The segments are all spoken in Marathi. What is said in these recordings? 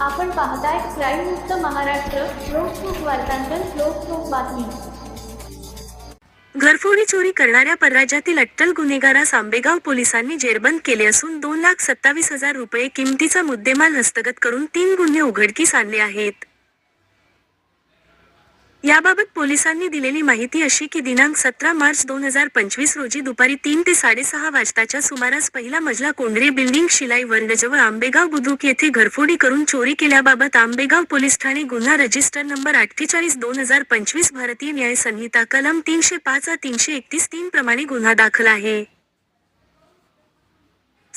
आपण पाहताय क्राईम मुक्त महाराष्ट्र लोकसुख वार्तांकन लोकसुख बातमी. घरफोडी चोरी करणाऱ्या परराज्यातील अट्टल गुन्हेगारास आंबेगाव पोलिसांनी जेरबंद केले असून दोन लाख सत्तावीस हजार रुपये किमतीचा मुद्देमाल हस्तगत करून तीन गुन्हे उघडकीस आणले आहेत. याबाबत पोलिसांनी दिलेली माहिती अशी की दिनांक सतरा मार्च दोन हजार पंचवीस रोजी दुपारी तीन ते साडेसहा वाजताच्या सुमारास पहिला मजला कोंडरे बिल्डिंग शिलाई वर्गजवळ आंबेगाव बुद्रुक येथे घरफोडी करून चोरी केल्याबाबत आंबेगाव पोलीस ठाणे गुन्हा रजिस्टर नंबर अठ्ठेचाळीस दोन हजार पंचवीस भारतीय न्याय संहिता कलम तीनशे पाच तीनशे एकतीस तीन प्रमाणे गुन्हा दाखल आहे.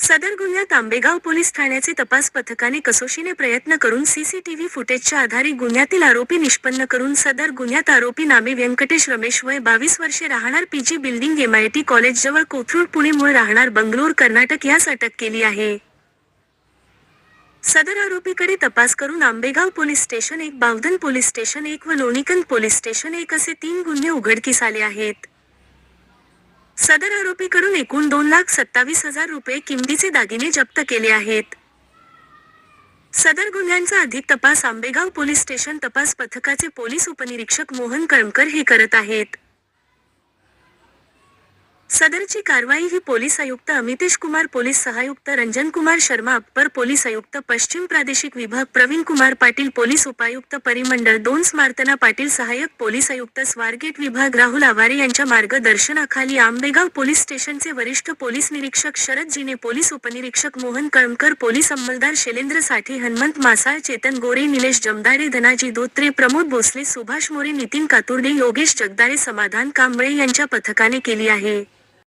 सदर गुन्ह्यात आंबेगाव पोलीस ठाण्याचे तपास पथकाने कसोशीने प्रयत्न करून सीसीटीव्ही फुटेजच्या आधारे गुन्ह्यातील आरोपी निष्पन्न करून सदर गुन्ह्यात आरोपी नामे व्यंकटेश रमेश वय बावीस वर्षे राहणार पीजी बिल्डिंग एमआयटी कॉलेज जवळ कोथरूड पुणे मूळ राहणार बंगलोर कर्नाटक यास अटक केली आहे. सदर आरोपीकडे तपास करून आंबेगाव पोलीस स्टेशन एक बावधन पोलीस स्टेशन एक व लोणीकंद पोलीस स्टेशन एक असे तीन गुन्हे उघडकीस आले आहेत. सदर आरोपीकडून एकूण दोन लाख सत्तावीस हजार रुपये किमतीचे दागिने जप्त केले आहेत. सदर गुन्ह्यांचा अधिक तपास आंबेगाव पोलीस स्टेशन तपास पथकाचे पोलीस उपनिरीक्षक मोहन कळमकर हे करत आहेत. सदरची कारवाई ही पोलीस आयुक्त अमितेश कुमार पोलीस सहायुक्त रंजन कुमार शर्मा अप्पर पोलीस आयुक्त पश्चिम प्रादेशिक विभाग प्रवीण कुमार पाटील पोलीस उपायुक्त परिमंडळ दोन स्मार्तना पाटील सहाय्यक पोलीस आयुक्त स्वारगेट विभाग राहुल आवारे यांच्या मार्गदर्शनाखाली आंबेगाव पोलीस स्टेशनचे वरिष्ठ पोलीस निरीक्षक शरद जिने पोलीस उपनिरीक्षक मोहन कळमकर पोलीस अंमलदार शैलेंद्रसाठी हनुमंत मासाळ चेतन गोरे निलेश जमदारे धनाजी दोत्रे प्रमोद भोसले सुभाष मोरे नितीन कातुर्डे योगेश जगदारे समाधान कांबळे यांच्या पथकाने केली आहे.